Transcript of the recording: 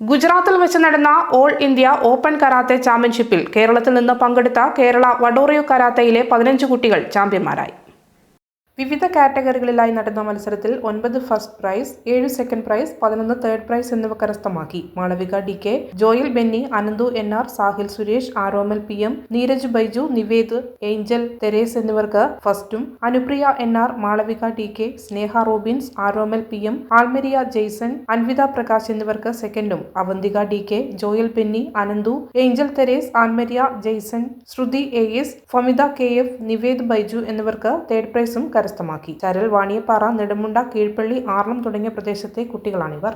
ഗുജറാത്തിൽ വെച്ച് നടന്ന ഓൾ ഇന്ത്യ ഓപ്പൺ കരാത്തെ ചാമ്പ്യൻഷിപ്പിൽ കേരളത്തിൽ നിന്ന് പങ്കെടുത്ത കേരള വഡോറിയോ കരാത്തയിലെ പതിനഞ്ച് കുട്ടികൾ ചാമ്പ്യന്മാരായി. വിവിധ കാറ്റഗറികളിലായി നടന്ന മത്സരത്തിൽ ഒൻപത് ഫസ്റ്റ് പ്രൈസ് ഏഴ് സെക്കൻഡ് പ്രൈസ് പതിനൊന്ന് തേർഡ് പ്രൈസ് എന്നിവ കരസ്ഥമാക്കി. Malavika D K Joel Benny Ananthu N R Sahil Suresh Aromal P M Neeraj Baiju Nived Angel Theres എന്നിവർക്ക് ഫസ്റ്റും Anupriya N R Malavika D K Sneha Robins Aromal P M Almaria Jaison Anvitha Prakash എന്നിവർക്ക് സെക്കൻഡും Avanthika D K Joel Benny Ananthu Angel Theres Almaria Jaison Shruthi A S Famitha K F Nived Baiju എന്നിവർക്ക് third പ്രൈസും കരസ്ഥമാക്കി ചരൽ വാണിയപ്പാറ നെടുമുണ്ട കീഴ്പള്ളി ആർളം തുടങ്ങിയ പ്രദേശത്തെ കുട്ടികളാണിവർ.